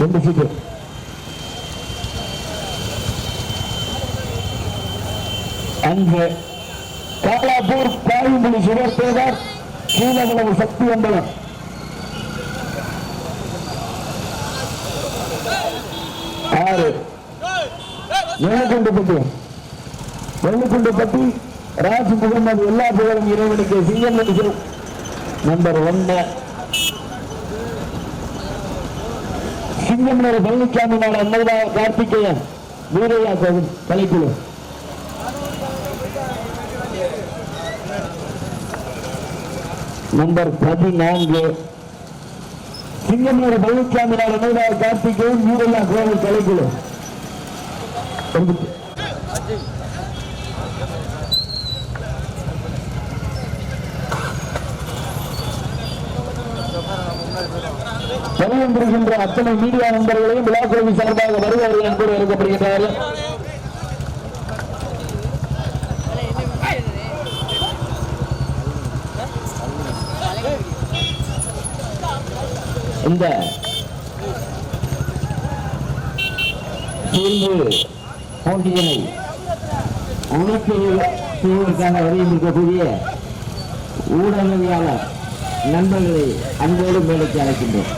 ரெண்டு சீட்டு அங்கு காலாப்பூர் பாயும்புலி சுடர் தேவர் கீழவளவு சக்தி அம்பலம் ஆறு. வெள்ளக்குண்டுப்பட்டி. வெள்ளக்குண்டுப்பட்டி ராஜ் முகமது எல்லா புகழும் இறைவனுக்கு சிங்கம் நம்பர் ஒன்று. சிங்கமனர் பழனிசாமி நாடு அன்னதா கார்த்திகேயன் வீரையா கோவில் கலைக்குழு நம்பர் பதினான்கு. சிங்கமனர் பழனிசாமி நாடு அன்னதா கார்த்திகேயன் வீரையா கோவில் கலைக்குழு வருகின்ற அத்தனை மீடியா நண்பர்களையும் விழாக்குழுவி சார்பாக வருவார்கள் என்பது அறிவிக்கப்படுகின்றார்கள் இந்த தேர்வு போட்டியினை அமைப்பு செய்வதற்காக வருகின்றிருக்கக்கூடிய ஊடகவியாளர் நண்பர்களை அன்போடு மேடைக்கு அழைக்கின்றோம்.